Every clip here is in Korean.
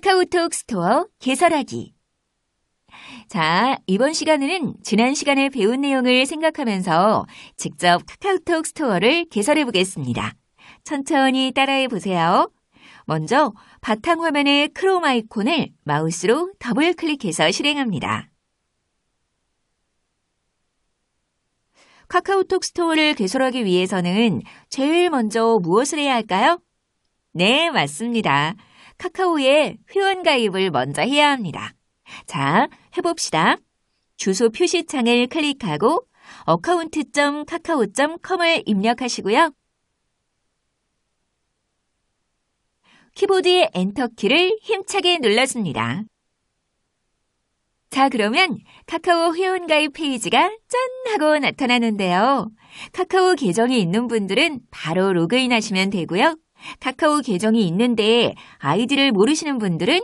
카카오톡 스토어 개설하기. 자, 이번 시간에는 지난 시간에 배운 내용을 생각하면서 직접 카카오톡 스토어를 개설해 보겠습니다. 천천히 따라해 보세요. 먼저 바탕화면의 크롬 아이콘을 마우스로 더블 클릭해서 실행합니다. 카카오톡 스토어를 개설하기 위해서는 제일 먼저 무엇을 해야 할까요? 네, 맞습니다. 카카오에 회원 가입을 먼저 해야 합니다. 자, 해봅시다. 주소 표시창을 클릭하고 어카운트.카카오.com을 입력하시고요. 키보드의 엔터키를 힘차게 눌러줍니다. 자, 그러면 카카오 회원가입 페이지가 짠! 하고 나타나는데요. 카카오 계정이 있는 분들은 바로 로그인 하시면 되고요. 카카오 계정이 있는데 아이디를 모르시는 분들은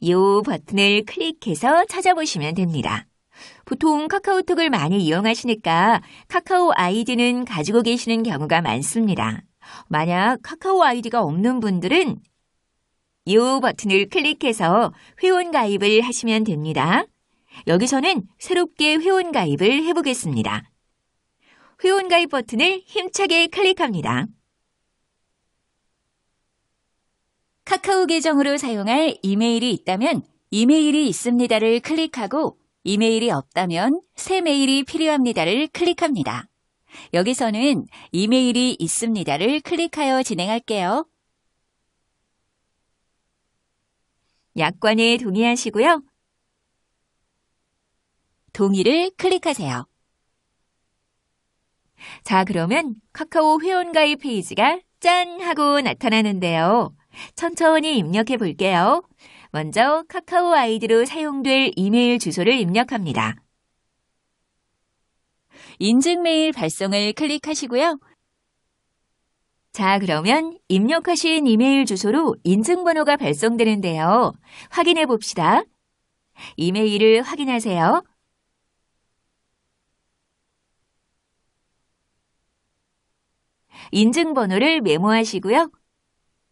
이 버튼을 클릭해서 찾아보시면 됩니다. 보통 카카오톡을 많이 이용하시니까 카카오 아이디는 가지고 계시는 경우가 많습니다. 만약 카카오 아이디가 없는 분들은 이 버튼을 클릭해서 회원 가입을 하시면 됩니다. 여기서는 새롭게 회원 가입을 해보겠습니다. 회원 가입 버튼을 힘차게 클릭합니다. 카카오 계정으로 사용할 이메일이 있다면 이메일이 있습니다를 클릭하고 이메일이 없다면 새 메일이 필요합니다를 클릭합니다. 여기서는 이메일이 있습니다를 클릭하여 진행할게요. 약관에 동의하시고요. 동의를 클릭하세요. 자, 그러면 카카오 회원가입 페이지가 짠! 하고 나타나는데요. 천천히 입력해 볼게요. 먼저 카카오 아이디로 사용될 이메일 주소를 입력합니다. 인증 메일 발송을 클릭하시고요. 자, 그러면 입력하신 이메일 주소로 인증번호가 발송되는데요. 확인해 봅시다. 이메일을 확인하세요. 인증번호를 메모하시고요.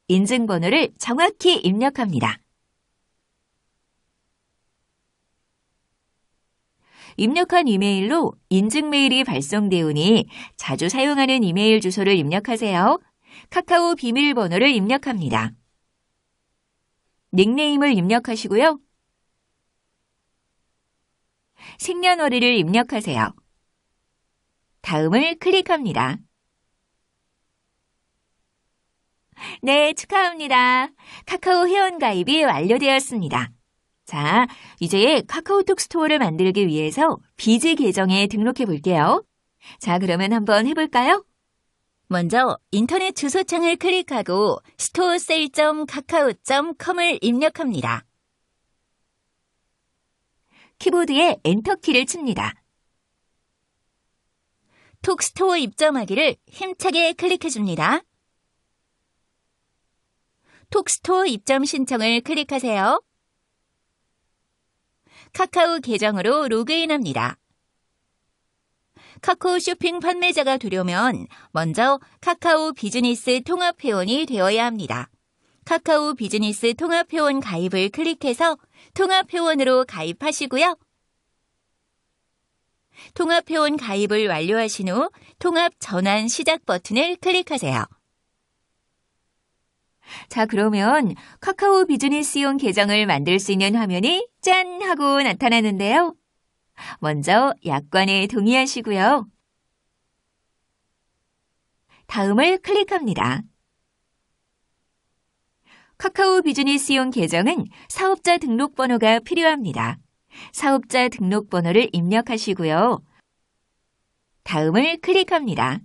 인증번호를 정확히 입력합니다. 입력한 이메일로 인증 메일이 발송되오니 자주 사용하는 이메일 주소를 입력하세요. 카카오 비밀번호를 입력합니다. 닉네임을 입력하시고요. 생년월일을 입력하세요. 다음을 클릭합니다. 네, 축하합니다. 카카오 회원 가입이 완료되었습니다. 자, 이제 카카오톡 스토어를 만들기 위해서 비즈 계정에 등록해 볼게요. 자, 그러면 한번 해볼까요? 먼저 인터넷 주소창을 클릭하고 storesale.kakao.com을 입력합니다. 키보드에 엔터키를 칩니다. 톡스토어 입점하기를 힘차게 클릭해줍니다. 톡스토어 입점 신청을 클릭하세요. 카카오 계정으로 로그인합니다. 카카오 쇼핑 판매자가 되려면 먼저 카카오 비즈니스 통합회원이 되어야 합니다. 카카오 비즈니스 통합회원 가입을 클릭해서 통합회원으로 가입하시고요. 통합회원 가입을 완료하신 후 통합 전환 시작 버튼을 클릭하세요. 자, 그러면 카카오 비즈니스용 계정을 만들 수 있는 화면이 짠! 하고 나타나는데요. 먼저 약관에 동의하시고요. 다음을 클릭합니다. 카카오 비즈니스용 계정은 사업자 등록번호가 필요합니다. 사업자 등록번호를 입력하시고요. 다음을 클릭합니다.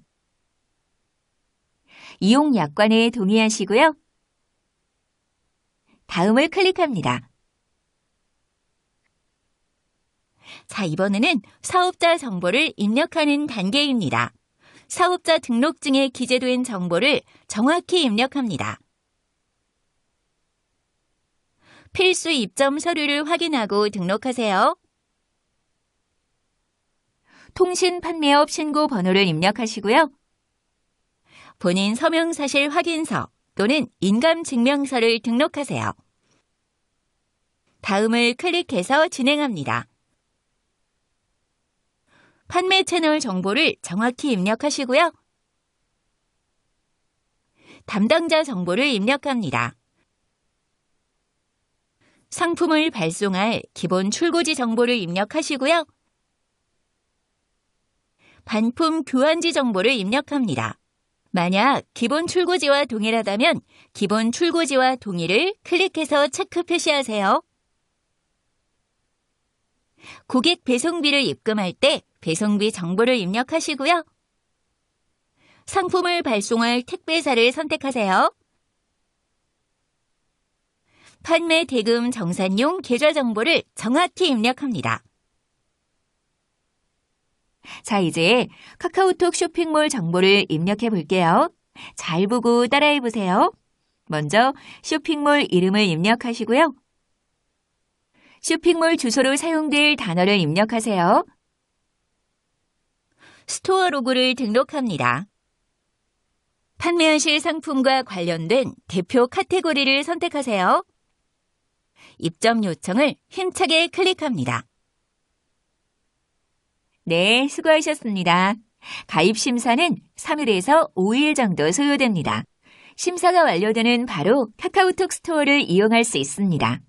이용 약관에 동의하시고요. 다음을 클릭합니다. 자, 이번에는 사업자 정보를 입력하는 단계입니다. 사업자 등록증에 기재된 정보를 정확히 입력합니다. 필수 입점 서류를 확인하고 등록하세요. 통신 판매업 신고 번호를 입력하시고요. 본인 서명 사실 확인서 또는 인감증명서를 등록하세요. 다음을 클릭해서 진행합니다. 판매 채널 정보를 정확히 입력하시고요. 담당자 정보를 입력합니다. 상품을 발송할 기본 출고지 정보를 입력하시고요. 반품 교환지 정보를 입력합니다. 만약 기본 출고지와 동일하다면 기본 출고지와 동일을 클릭해서 체크 표시하세요. 고객 배송비를 입금할 때 배송비 정보를 입력하시고요. 상품을 발송할 택배사를 선택하세요. 판매 대금 정산용 계좌 정보를 정확히 입력합니다. 자, 이제 카카오톡 쇼핑몰 정보를 입력해 볼게요. 잘 보고 따라해 보세요. 먼저 쇼핑몰 이름을 입력하시고요. 쇼핑몰 주소로 사용될 단어를 입력하세요. 스토어 로고를 등록합니다. 판매하실 상품과 관련된 대표 카테고리를 선택하세요. 입점 요청을 힘차게 클릭합니다. 네, 수고하셨습니다. 가입 심사는 3일에서 5일 정도 소요됩니다. 심사가 완료되는 바로 카카오톡 스토어를 이용할 수 있습니다.